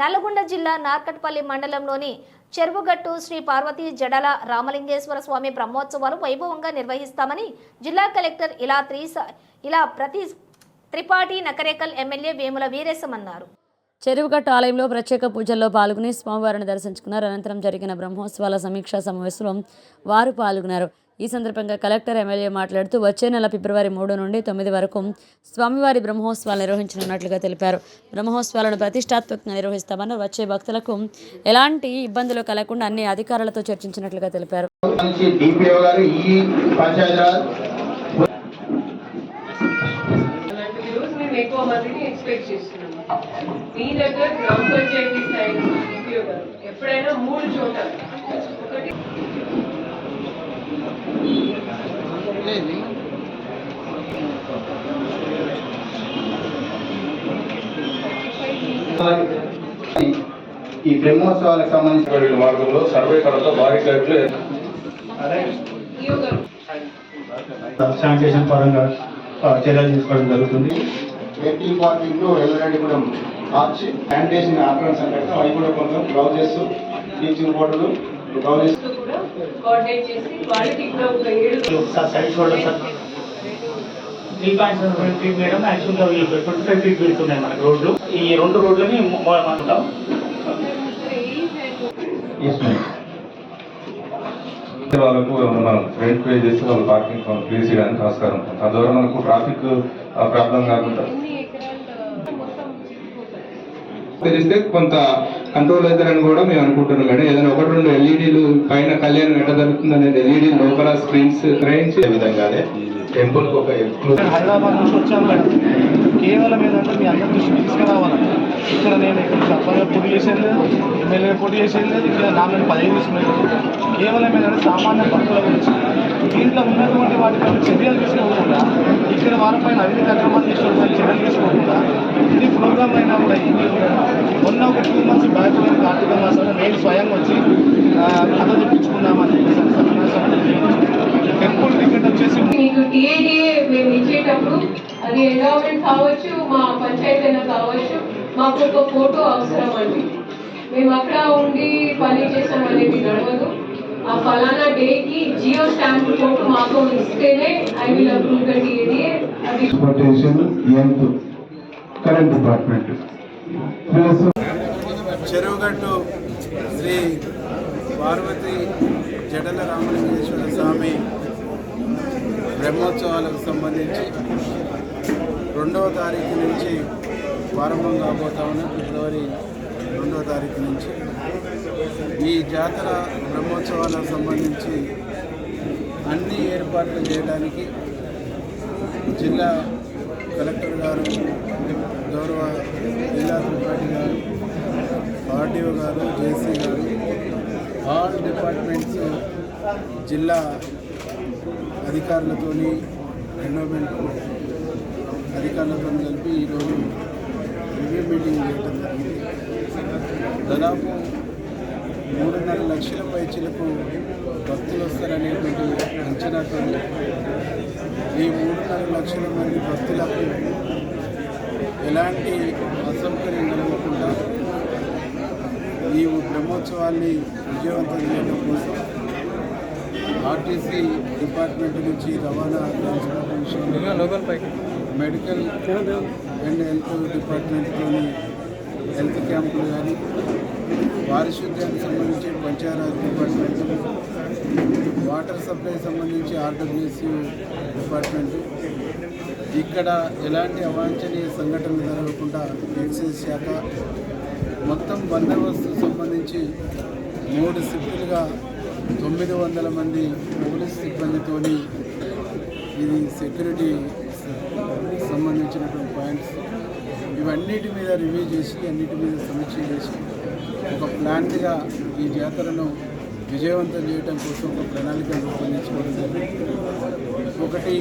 నల్లగొండ జిల్లా నార్కట్పల్లి మండలంలోని చెరువుగట్టు శ్రీ పార్వతీ జడల రామలింగేశ్వర స్వామి బ్రహ్మోత్సవాలు వైభవంగా నిర్వహిస్తామని జిల్లా కలెక్టర్ ఇలా త్రీస ఇలా ప్రతి త్రిపాఠి నకరేకల్ ఎమ్మెల్యే వేముల వీరేశం అన్నారు. చెరువుగట్టు ఆలయంలో ప్రత్యేక పూజల్లో పాల్గొని స్వామివారిని దర్శించుకున్నారు. అనంతరం జరిగిన బ్రహ్మోత్సవాల సమీక్షా సమావేశంలో వారు పాల్గొన్నారు. ఈ సందర్భంగా కలెక్టర్ ఎమ్మెల్యే మాట్లాడుతూ వచ్చే నెల ఫిబ్రవరి మూడు నుండి తొమ్మిది వరకు స్వామివారి బ్రహ్మోత్సవాలు నిర్వహించనున్నట్లుగా తెలిపారు. బ్రహ్మోత్సవాలను ప్రతిష్టాత్మకంగా నిర్వహిస్తామని వచ్చే భక్తులకు ఎలాంటి ఇబ్బందులు కలగకుండా అన్ని అధికారులతో చర్చించినట్లుగా తెలిపారు. ఎక్కువ మందిని ఎక్స్పెక్ట్ చేస్తున్నాము మీ దగ్గర గ్రామ పంచాయతీ ఎప్పుడైనా మూడు చోట్ల ఈ బ్రహ్మోత్సవాలకు సంబంధించి వీళ్ళ మార్గంలో సర్వే కడతో భారీ గారు శానిటేషన్ పరంగా చర్యలు తీసుకోవడం జరుగుతుంది. ఎయిటీ ఫార్టీ టూ ఎల్లురెడ్డిగూడెం మార్చి శానిటేషన్ ఆపరేషన్ సెంటర్ అవి కూడా కొంచెం గ్లౌజెస్ బ్లీచింగ్ పౌడర్లు గ్లౌజెస్తో కూడా three point seven feet madam యాక్చువల్గా వీళ్ళు ట్వంటీ ఫైవ్ ఫీట్ పెడుతున్నాయి మనకు రోడ్లు ఈ రెండు రోడ్లని మనం వాళ్ళకు మనం ఫ్రంట్ పే చేసి వాళ్ళ పార్కింగ్ చేయడానికి ఆస్కారం ఉంటుంది తద్వారా మనకు ట్రాఫిక్ ప్రాబ్లం కాకుండా. తెలిస్తే కొంత కంట్రోల్ అవుతారని కూడా మేము అనుకుంటున్నాం కానీ ఏదైనా ఒకటి రెండు ఎల్ఈడీలు పైన కళ్యాణం ఎట్లా జరుగుతుంది అనేది ఎల్ఈడి లోపల స్క్రీన్స్ గ్రహించి విధంగానే టెంపుల్ ఒక ఎక్స్క్లూజివ్ హైదరాబాద్ నుంచి వచ్చాను మేడం కేవలం ఏంటంటే మీ అందరి దృష్టికి తీసుకురావాలి? ఇక్కడ నేను ఇక్కడ సర్పంచ్ పోటీ చేసేది లేదు ఎమ్మెల్యే పోటీ చేసేది లేదు ఇక్కడ నా మీద పదవి తీసుకునేది కేవలం ఏంటంటే సామాన్య భక్తుల గురించి. దీంట్లో ఉన్నటువంటి వాటి పైన చర్యలు తీసుకోకుండా ఇక్కడ వారిపైన అవినీతి అక్రమాలు చేసుకోవడం చర్యలు తీసుకోకుండా ఇది ప్రోగ్రామ్ అయినా కూడా ఇది. మొన్న ఒక టూ మంత్స్ బ్యాక్ కార్తీక మాసాలు నేను స్వయం వచ్చి ఆ, కథ తెప్పించుకుందామని టెంపుల్ టికెట్ వచ్చేసి మీకు టీఏడిఏ ఇచ్చేటప్పుడు అది ఎండోమెంట్ కావచ్చు మా పంచాయతీ అయినా కావచ్చు మాకు ఒక ఫోటో అవసరం అండి. మేము అక్కడ ఉండి పని చేసాం అనేది నడవదు. ఆ ఫలానా డేకి జియో స్టాంప్ ఫోటో మాకు ఇస్తేనే I will approve the transportation current department Cheruvugattu Shri Parvathi Jadala Ramalingeswara Swamy బ్రహ్మోత్సవాలకు సంబంధించి రెండవ తారీఖు నుంచి ప్రారంభం కాబోతా ఉన్నాం ఫిబ్రవరి రెండవ తారీఖు నుంచి. ఈ జాతర బ్రహ్మోత్సవాలకు సంబంధించి అన్ని ఏర్పాట్లు చేయడానికి జిల్లా కలెక్టర్ గారు గౌరవ జిల్లా త్రిపాఠి గారు ఆర్డీఓ గారు జేసీ గారు ఆల్ డిపార్ట్మెంట్స్ జిల్లా అధికారులతోని ఎన్విరాన్మెంట్ అధికారులతో కలిపి ఈరోజు రివ్యూ మీటింగ్ చేయడం జరిగింది. దాదాపు మూడున్నర లక్షల పైచీలకు భక్తులు వస్తారనేటువంటి అంచనాతో ఈ మూడున్నర లక్షల మంది భక్తులకు ఎలాంటి అసౌకర్యం కలగకుండా ఈ బ్రహ్మోత్సవాన్ని విజయవంతం చేయడం కోసం ఆర్టీసీ డిపార్ట్మెంట్ నుంచి రవాణా మెడికల్ అండ్ హెల్త్ డిపార్ట్మెంట్లోని హెల్త్ క్యాంపులు కానీ పారిశుద్ధ్యానికి సంబంధించి పంచాయరాజ్ డిపార్ట్మెంట్ వాటర్ సప్లై సంబంధించి ఆర్డబ్ల్యూసీ డిపార్ట్మెంట్. ఇక్కడ ఎలాంటి అవాంఛనీయ సంఘటనలు జరగకుండా ఎక్సైజ్ శాఖ మొత్తం బందోబస్తు సంబంధించి మూడు షిఫ్టులుగా తొమ్మిది వందల మంది పోలీస్ సిబ్బందితోని ఇది సెక్యూరిటీ సంబంధించినటువంటి పాయింట్స్. ఇవన్నిటి మీద రివ్యూ చేసి అన్నిటి మీద సమీక్ష చేసి ఒక ప్లాన్గా ఈ జాతరను విజయవంతం చేయడం కోసం ఒక ప్రణాళిక రూపొందించుకోవడం జరిగింది. ఒకటి